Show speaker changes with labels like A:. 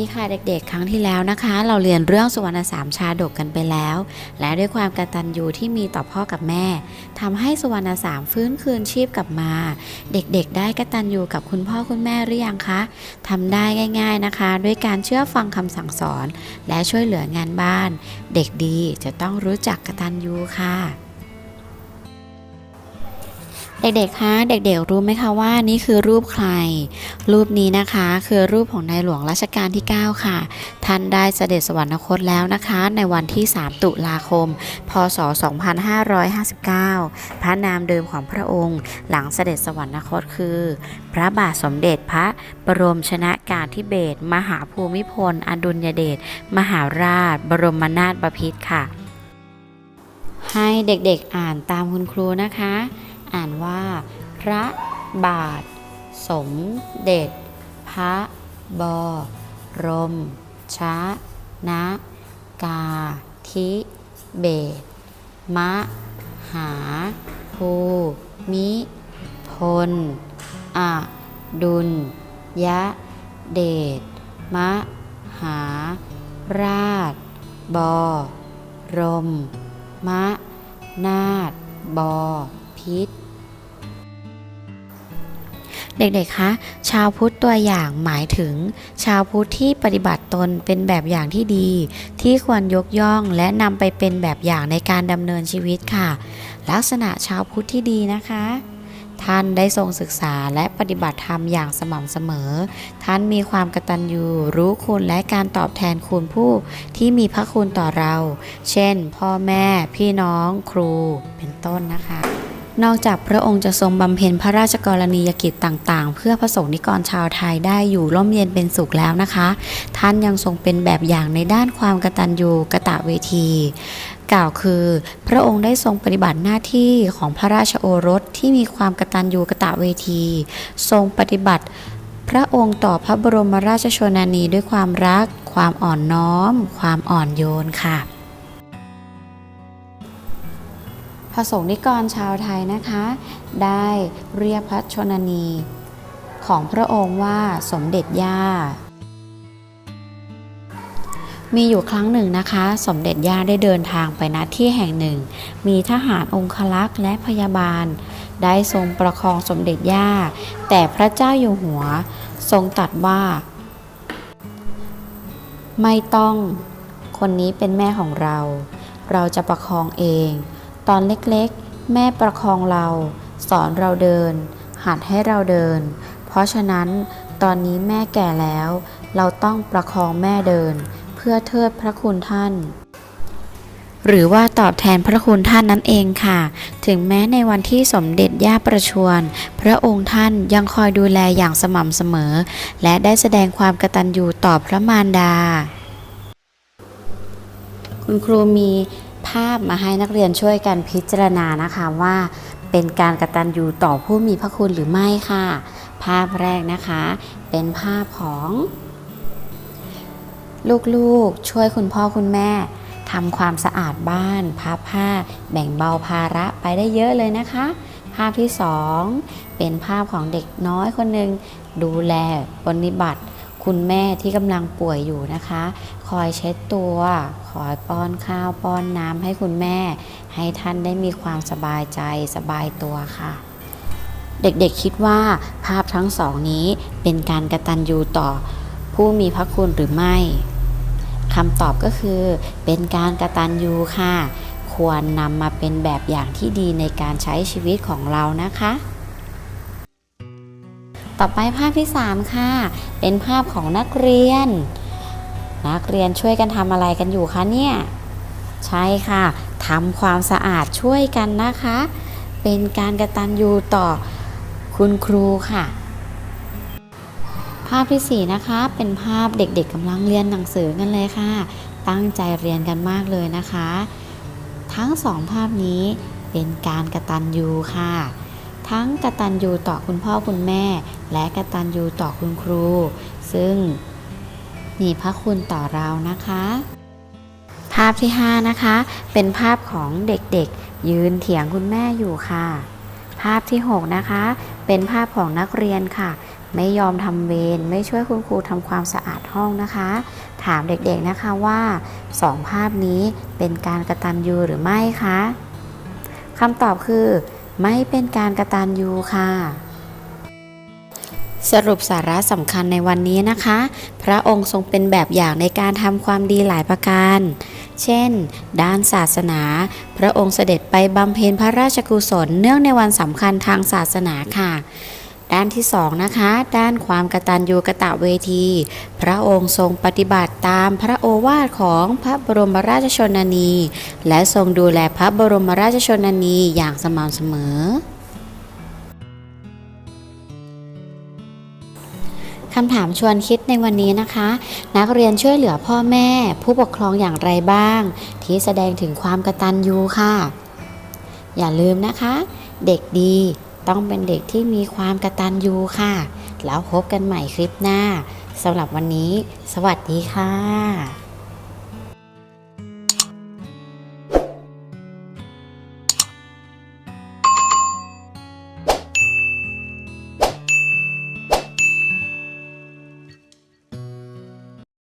A: ดีค่ะเด็กๆ ครั้งที่แล้วนะคะ เราเรียนเรื่องสุวรรณสามชาดกกันไปแล้ว และด้วยความกตัญญูที่มีต่อพ่อกับแม่ทำให้สุวรรณสามฟื้นคืนชีพกลับมา เด็กๆ ได้กตัญญูกับคุณพ่อคุณแม่หรือยังคะทำได้ง่าย ๆนะคะ ด้วยการเชื่อฟังคำสั่งสอน และช่วยเหลืองานบ้าน เด็กดีจะต้องรู้จักกตัญญูค่ะ เด็กๆ คะ เด็กๆ รู้ไหมคะว่านี่คือรูปใคร รูปนี้นะคะคือรูปของในหลวงรัชกาลที่ 9 ค่ะ ท่านได้เสด็จสวรรคตแล้วนะคะ ในวันที่ 3 ตุลาคม พศ 2559 พระนามเดิมของพระองค์ หลังเสด็จสวรรคตคือ พระบาทสมเด็จพระบรมชนากาธิเบศรมหาภูมิพล อดุลยเดช มหาราช บรมนาถบพิตรค่ะ ให้เด็กๆ อ่านตามคุณครูนะคะ อ่านว่า พระบาท สมเด็จ พระบรมชนะกาธิเบศมหาภูมิพลอดุลยะเดชมหาราช บรมมนาถบิตรเด็กๆ คะ ชาวพุทธตัวอย่างหมายถึง ชาวพุทธที่ปฏิบัติตนเป็นแบบอย่างที่ดี ที่ควรยกย่องและนำไปเป็นแบบอย่างในการดำเนินชีวิตค่ะ ลักษณะชาวพุทธที่ดีนะคะท่านได้ทรงศึกษาและปฏิบัติธรรมอย่างสม่ำเสมอ ท่านมีความกตัญญูรู้คุณและการตอบแทนคุณผู้ที่มีพระคุณต่อเรา เช่น พ่อแม่ พี่น้อง ครู เป็นต้นนะคะ นอกจากพระองค์จะทรงบำเพ็ญพระราชกรณียกิจต่างๆ เพื่อพระสงฆ์นิกรชาวไทยได้อยู่ร่มเย็นเป็นสุขแล้วนะคะ ท่านยังทรงเป็นแบบอย่างในด้านความกตัญญูกะตะเวที กล่าวคือ พระองค์ได้ทรงปฏิบัติหน้าที่ของพระราชโอรสที่มีความกตัญญูกะตะเวที ทรงปฏิบัติพระองค์ต่อพระบรมราชชนนีด้วยความรัก ความอ่อนน้อม ความอ่อนโยนค่ะ ระสงฆ์นิกรชาวไทยนะคะ ได้เรียกพระชนนี ของพระองค์ว่าสมเด็จย่า มีอยู่ครั้งหนึ่งนะคะ สมเด็จย่าได้เดินทางไปณที่แห่งหนึ่ง มีทหารองคลักษ์และพยาบาล ได้ทรงประคองสมเด็จย่า แต่พระเจ้าอยู่หัวทรงตัดว่า ไม่ต้องคนนี้เป็นแม่ของเรา เราจะประคองเอง ตอนเล็กๆ แม่ประคองเรา สอนเราเดิน หัดให้เราเดิน เพราะฉะนั้นตอนนี้แม่แก่แล้ว เราต้องประคองแม่เดิน เพื่อเทิดพระคุณท่าน หรือว่าตอบแทนพระคุณท่านนั่นเองค่ะ ถึงแม้ในวันที่สมเด็จย่าประชวร พระองค์ท่านยังคอยดูแลอย่างสม่ำเสมอ และได้แสดงความกตัญญูต่อพระมารดา คุณครูมี ภาพมาให้นักเรียนช่วยกันพิจารณานะคะว่าเป็นการกระตัญญูต่อผู้มีพระคุณหรือไม่ค่ะ ภาพแรกนะคะ เป็นภาพของ ลูกๆช่วยคุณพ่อคุณแม่ทำความสะอาดบ้านพับผ้า แบ่งเบาภาระไปได้เยอะเลยนะคะ ภาพที่สองเป็นภาพของเด็กน้อยคนหนึ่งดูแลปฏิบัติ คุณแม่ที่กำลังป่วยอยู่นะคะ คอยเช็ดตัว คอยป้อนข้าวป้อนน้ำให้คุณแม่ ให้ท่านได้มีความสบายใจสบายตัวค่ะ เด็กๆคิดว่าภาพทั้งสองนี้เป็นการกระตันยูต่อผู้มีพระคุณหรือไม่คำตอบก็คือ เป็นการกระตันยูค่ะ ควรนำมาเป็นแบบอย่างที่ดีในการใช้ชีวิตของเรานะคะ ต่อไปภาพที่ 3 ค่ะ เป็นภาพของนักเรียน นักเรียนช่วยกันทำอะไรกันอยู่คะเนี่ย ใช่ค่ะทำความสะอาดช่วยกันนะคะ เป็นการกระตันยูต่อคุณครูค่ะ ภาพที่ 4 นะคะ เป็นภาพเด็กๆกำลังเรียนหนังสือกันเลยค่ะ ตั้งใจเรียนกันมากเลยนะคะ ทั้งสองภาพนี้เป็นการกระตันยูค่ะ ทั้งกระตัญญูต่อคุณพ่อคุณแม่ และกตัญญูต่อคุณครู ซึ่งมีพระคุณต่อเรานะคะ ภาพที่ 5 นะคะ เป็นภาพของเด็กๆ ยืนเถียงคุณแม่อยู่ค่ะ ภาพที่ 6 นะคะ เป็นภาพของนักเรียนค่ะ ไม่ยอมทำเวรไม่ช่วยคุณครูทำความสะอาดห้องนะคะ ถามเด็กๆนะคะว่าสองภาพนี้เป็นการกระตันยูหรือไม่คะคำตอบคือ ไม่เป็นการกระตันยูค่ะ สรุปสาระสำคัญในวันนี้นะคะ พระองค์ทรงเป็นแบบอย่างในการทำความดีหลายประการ เช่น ด้านศาสนา พระองค์เสด็จไปบำเพ็ญพระราชกุศลเนื่องในวันสำคัญทางศาสนาค่ะ ด้านที่สองนะคะ ด้านความกตัญญูกะตะเวที พระองค์ทรงปฏิบัติตามพระโอวาทของพระบรมราชชนนี และทรงดูแลพระบรมราชชนนีอย่างสม่ำเสมอ คำถามชวนคิดในวันนี้นะคะ นักเรียนช่วยเหลือพ่อแม่ ผู้ปกครองอย่างไรบ้าง ที่แสดงถึงความกตัญญูค่ะ อย่าลืมนะคะ เด็กดีต้องเป็นเด็กที่มีความกตัญญูค่ะ แล้วพบกันใหม่คลิปหน้าสำหรับวันนี้ สวัสดีค่ะ